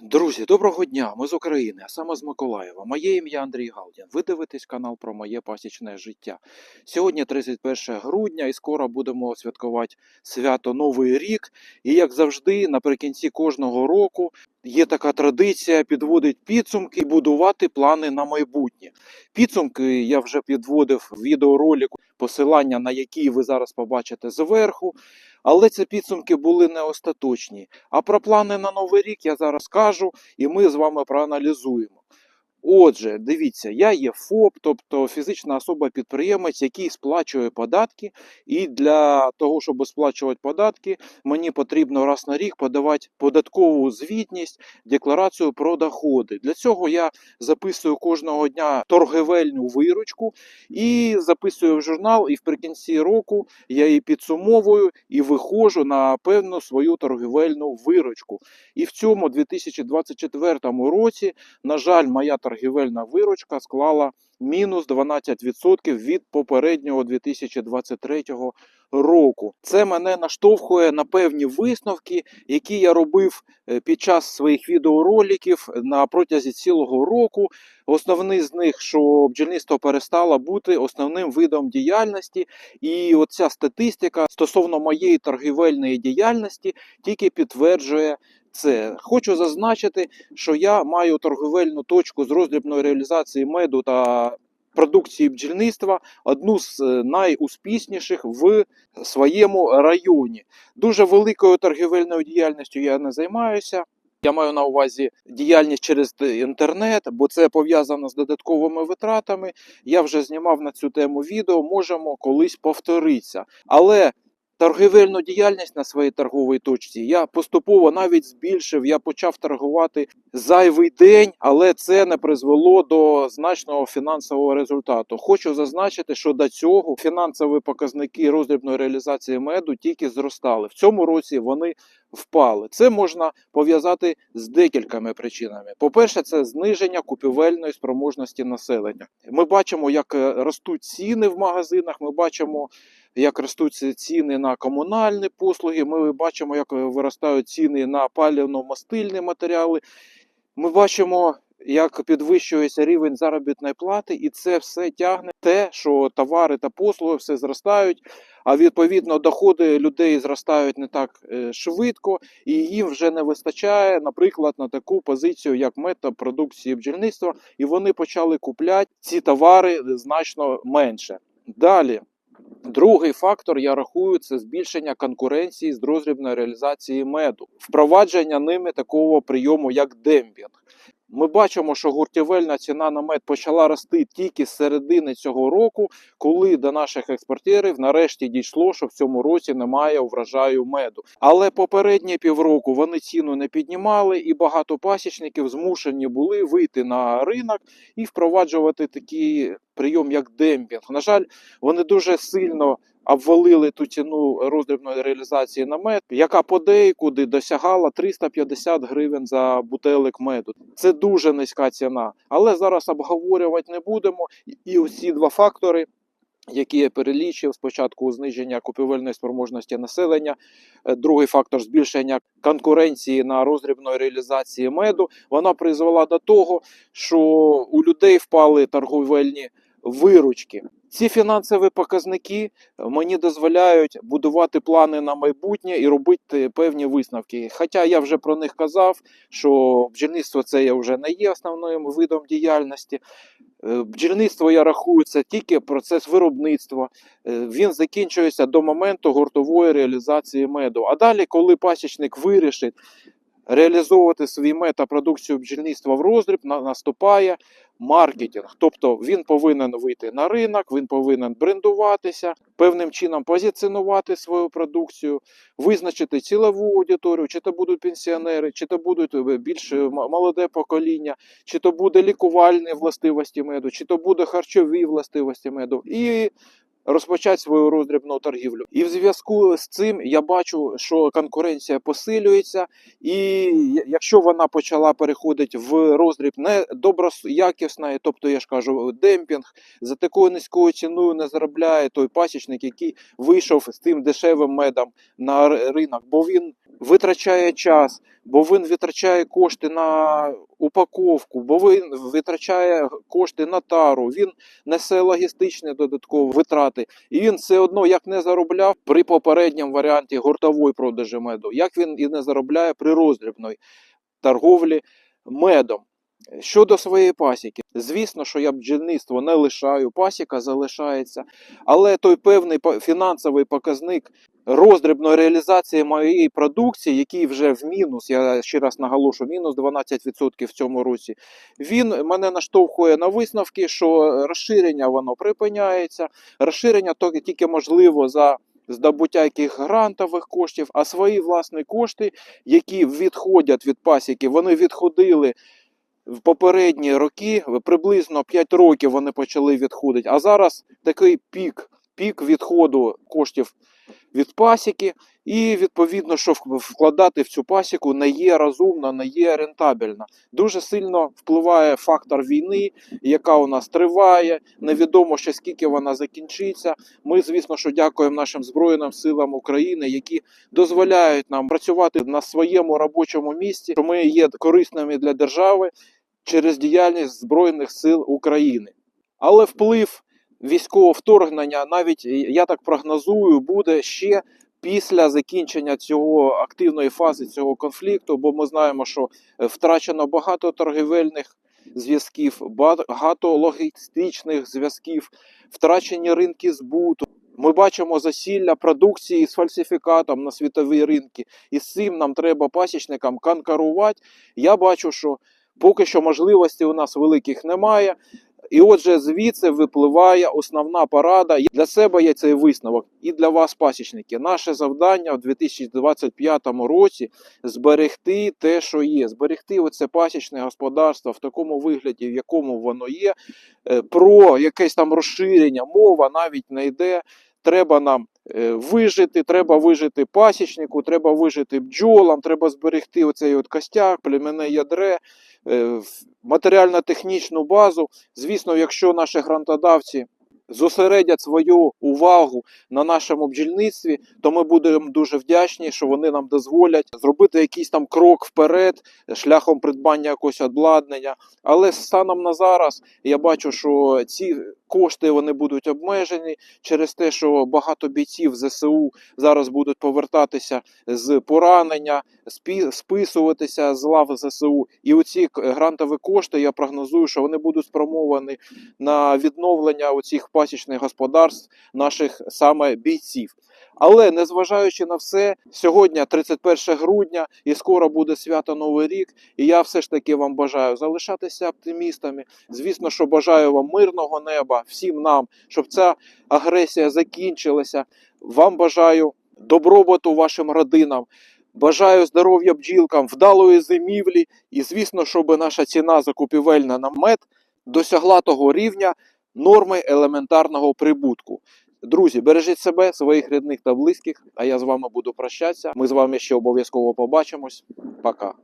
Друзі, доброго дня! Ми з України, а саме з Миколаєва. Моє ім'я Андрій Галдін. Ви дивитесь канал про моє пасічне життя. Сьогодні 31 грудня, і скоро будемо святкувати свято Новий рік. І як завжди, наприкінці кожного року є така традиція підводити підсумки і будувати плани на майбутнє. Підсумки я вже підводив в відеоролику, посилання на які ви зараз побачите зверху. Але ці підсумки були не остаточні. А про плани на новий рік я зараз кажу, і ми з вами проаналізуємо. Отже, дивіться, я є ФОП, тобто фізична особа-підприємець, який сплачує податки. І для того, щоб сплачувати податки, мені потрібно раз на рік подавати податкову звітність, декларацію про доходи. Для цього я записую кожного дня торгівельну виручку і записую в журнал. І вприкінці року я її підсумовую і виходжу на певну свою торгівельну виручку. І в цьому 2024 році, на жаль, моя торгівельна виручка склала мінус 12% від попереднього 2023 року. Це мене наштовхує на певні висновки, які я робив е, під час своїх відеороликів на протязі цілого року. Основний з них, що бджільництво перестало бути основним видом діяльності, і оця статистика стосовно моєї торгівельної діяльності тільки підтверджує це. Хочу зазначити, що я маю торговельну точку з роздрібної реалізації меду та продукції бджільництва, одну з е, найуспішніших в своєму районі. Дуже великою торгівельною діяльністю я не займаюся. Я маю на увазі діяльність через інтернет, бо це пов'язано з додатковими витратами. Я вже знімав на цю тему відео, можемо колись повторитися. Але торгівельну діяльність на своїй торговій точці я поступово навіть збільшив. Я почав торгувати зайвий день, але це не призвело до значного фінансового результату. Хочу зазначити, що до цього фінансові показники роздрібної реалізації меду тільки зростали. В цьому році вони впали. Це можна пов'язати з декількома причинами. По-перше, це зниження купівельної спроможності населення. Ми бачимо, як е, ростуть ціни в магазинах. Ми бачимо, як ростуть ціни на комунальні послуги. Ми бачимо, як е, виростають ціни на палівно-мастильні матеріали. Ми бачимо, як підвищується рівень заробітної плати, і це все тягне те, що товари та послуги все зростають. А відповідно доходи людей зростають не так е, швидко, і їм вже не вистачає, наприклад, на таку позицію, як мета продукції бджільництва, і вони почали купляти ці товари значно менше. Далі. Другий фактор, я рахую, це збільшення конкуренції з розрібної реалізації меду, впровадження ними такого прийому, як демпінг. Ми бачимо, що гуртівельна ціна на мед почала рости тільки з середини цього року, коли до наших експортерів нарешті дійшло, що в цьому році немає врожаю меду. Але попередні півроку вони ціну не піднімали, і багато пасічників змушені були вийти на ринок і впроваджувати такий прийом, як демпінг. На жаль, вони дуже сильно обвалили ту ціну роздрібної реалізації на мед, яка подейкуди досягала 350 гривень за бутелик меду. Це дуже низька ціна. Але зараз обговорювати не будемо. І ці два фактори. Які я перелічив спочатку зниження купівельної спроможності населення, е, другий фактор збільшення конкуренції на роздрібної реалізації меду. Вона призвела до того, що у людей впали торговельні виручки. Ці фінансові показники мені дозволяють будувати плани на майбутнє і робити певні висновки. Хоча я вже про них казав, що бджільництво це вже не є основним видом діяльності. Е, Бджільництво я рахую це тільки процес виробництва. Е, Він закінчується до моменту гуртової реалізації меду. А далі, коли пасічник вирішить реалізовувати свій мед та продукцію бджільництва в роздріб, наступає маркетинг. Тобто він повинен вийти на ринок, він повинен брендуватися, певним чином позиціонувати свою продукцію, визначити цілову аудиторію, чи то будуть пенсіонери, чи то будуть е, більш молоде покоління, чи то буде лікувальні властивості меду, чи то буде харчові властивості меду. І розпочати свою роздрібну торгівлю. І в зв'язку з цим я бачу, що конкуренція посилюється, і якщо вона почала переходити в роздріб не доброякісної, тобто я ж кажу, демпінг за такою низькою ціною не заробляє той пасічник, який вийшов з тим дешевим медом на ринок, бо він витрачає час, бо він витрачає кошти на упаковку, бо він витрачає кошти на тару, він несе логістичні додаткові витрати. І він все одно як не заробляв при попередньому варіанті гуртової продажі меду, як він і не заробляє при роздрібної торговлі медом. Щодо своєї пасіки, звісно, що я бджільництво не лишаю, пасіка залишається, але той певний фінансовий показник роздрібної реалізації моєї продукції, який вже в мінус, я ще раз наголошу, мінус 12% в цьому році, він мене наштовхує на висновки, що розширення воно припиняється, розширення тільки можливо за здобуття яких грантових коштів, а свої власні кошти, які відходять від пасіки, вони відходили в попередні роки, приблизно 5 років вони почали відходити. А зараз такий пік, пік відходу коштів від пасіки, і відповідно, що вкладати в цю пасіку не є розумно, не є рентабельно. Дуже сильно впливає фактор війни, яка у нас триває. Невідомо ще скільки вона закінчиться. Ми, звісно, що дякуємо нашим Збройним силам України, які дозволяють нам працювати на своєму робочому місці, що ми є корисними для держави через діяльність Збройних сил України. Але вплив військового вторгнення, навіть я так прогнозую, буде ще після закінчення цього активної фази цього конфлікту, бо ми знаємо, що е, втрачено багато торгівельних зв'язків, багато логістичних зв'язків, втрачені ринки збуту. Ми бачимо засілля продукції з фальсифікатом на світові ринки, і з цим нам треба пасічникам конкурувати. Я бачу, що поки що можливостей у нас великих немає. І отже, звідси випливає основна порада. Для себе є цей висновок і для вас, пасічники. Наше завдання в 2025 році зберегти те, що є, зберегти оце пасічне господарство в такому вигляді, в якому воно є. Е, Про якесь там розширення мова навіть не йде. Треба нам е, вижити, треба вижити пасічнику, треба вижити бджолам, треба зберегти оцей от костяк, племенне ядре, матеріально-технічну базу. Звісно, якщо наші грантодавці зосередять свою увагу на нашому бджільництві, то ми будемо дуже вдячні, що вони нам дозволять зробити якийсь там крок вперед шляхом придбання якогось обладнання. Але станом на зараз я бачу, що ці кошти вони будуть обмежені через те, що багато бійців ЗСУ зараз будуть повертатися з поранення, списуватися з лав ЗСУ. І оці грантові кошти я прогнозую, що вони будуть спрямовані на відновлення оцих пасічних господарств наших саме бійців. Але незважаючи на все, сьогодні 31 грудня, і скоро буде свято Новий рік. І я все ж таки вам бажаю залишатися оптимістами. Звісно, що бажаю вам мирного неба, всім нам, щоб ця агресія закінчилася. Вам бажаю добробуту вашим родинам. Бажаю здоров'я бджілкам, вдалої зимівлі, і звісно, щоб наша ціна закупівельна на мед досягла того рівня норми елементарного прибутку. Друзі, бережіть себе, своїх рідних та близьких. А я з вами буду прощатися. Ми з вами ще обов'язково побачимось. Пока.